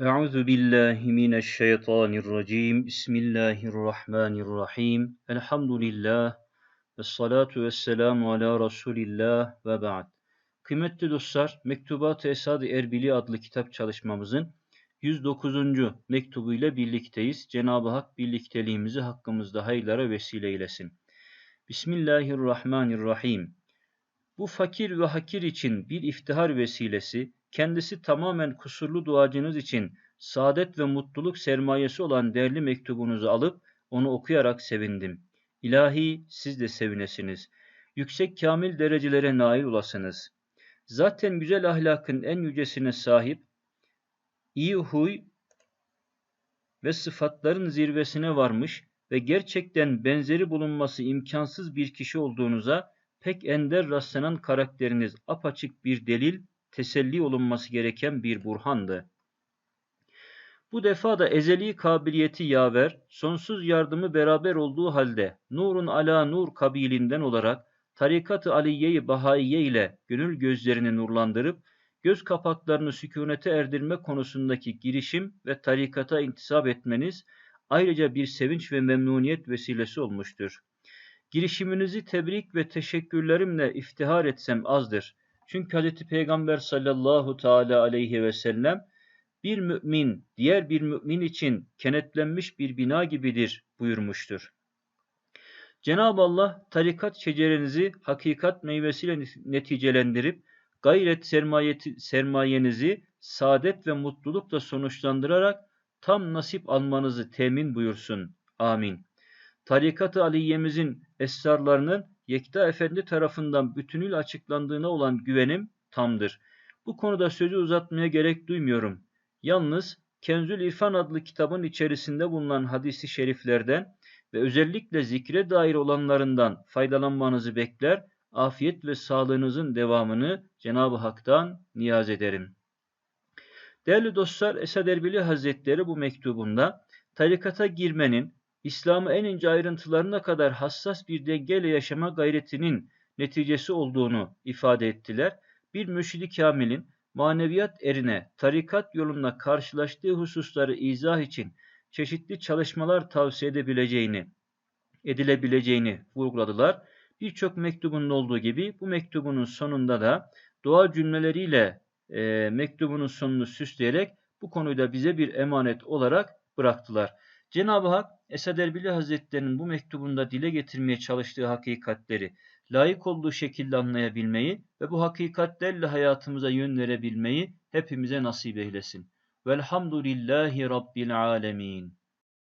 Euzu billahi mineşşeytanirracim. Bismillahirrahmanirrahim. Elhamdülillah ve salatu ve selamu ala Resulillah ve ba'd. Kıymetli dostlar, Mektubat-ı Esad-ı Erbili adlı kitap çalışmamızın 109. mektubu ile birlikteyiz. Cenab-ı Hak birlikteliğimizi hakkımızda hayırlara vesile eylesin. Bismillahirrahmanirrahim. Bu fakir ve hakir için bir iftihar vesilesi, kendisi tamamen kusurlu duacınız için saadet ve mutluluk sermayesi olan değerli mektubunuzu alıp onu okuyarak sevindim. İlahi siz de sevinesiniz. Yüksek kamil derecelere nail olasınız. Zaten güzel ahlakın en yücesine sahip, iyi huy ve sıfatların zirvesine varmış ve gerçekten benzeri bulunması imkansız bir kişi olduğunuza pek ender rastlanan karakteriniz apaçık bir delil, teselli olunması gereken bir burhandı. Bu defa da ezeli kabiliyeti yaver, sonsuz yardımı beraber olduğu halde nurun ala nur kabilinden olarak tarikat-ı aliye-i bahaiye ile gönül gözlerini nurlandırıp göz kapaklarını sükunete erdirme konusundaki girişim ve tarikata intisap etmeniz ayrıca bir sevinç ve memnuniyet vesilesi olmuştur. Girişiminizi tebrik ve teşekkürlerimle iftihar etsem azdır. Çünkü Hz. Peygamber sallallahu teala aleyhi ve sellem bir mümin diğer bir mümin için kenetlenmiş bir bina gibidir buyurmuştur. Cenab-ı Allah tarikat şecerenizi hakikat meyvesiyle neticelendirip gayret sermayenizi saadet ve mutlulukla sonuçlandırarak tam nasip almanızı temin buyursun. Amin. Tarikat-ı Aliye'mizin esrarlarının Yekta Efendi tarafından bütünüyle açıklandığına olan güvenim tamdır. Bu konuda sözü uzatmaya gerek duymuyorum. Yalnız Kenzül İrfan adlı kitabın içerisinde bulunan hadisi şeriflerden ve özellikle zikre dair olanlarından faydalanmanızı bekler, afiyet ve sağlığınızın devamını Cenab-ı Hak'tan niyaz ederim. Değerli dostlar, Esad Erbili Hazretleri bu mektubunda tarikata girmenin, İslam'ı en ince ayrıntılarına kadar hassas bir dengeyle yaşama gayretinin neticesi olduğunu ifade ettiler. Bir mürşidi kamilin maneviyat erine, tarikat yolunda karşılaştığı hususları izah için çeşitli çalışmalar tavsiye edebileceğini, edilebileceğini vurguladılar. Birçok mektubunun olduğu gibi bu mektubunun sonunda da dua cümleleriyle e, mektubunun sonunu süsleyerek bu konuyu da bize bir emanet olarak bıraktılar. Cenab-ı Hak Esad Erbili Hazretleri'nin bu mektubunda dile getirmeye çalıştığı hakikatleri layık olduğu şekilde anlayabilmeyi ve bu hakikatlerle hayatımıza yön verebilmeyi hepimize nasip eylesin. Velhamdülillahi Rabbil alemin.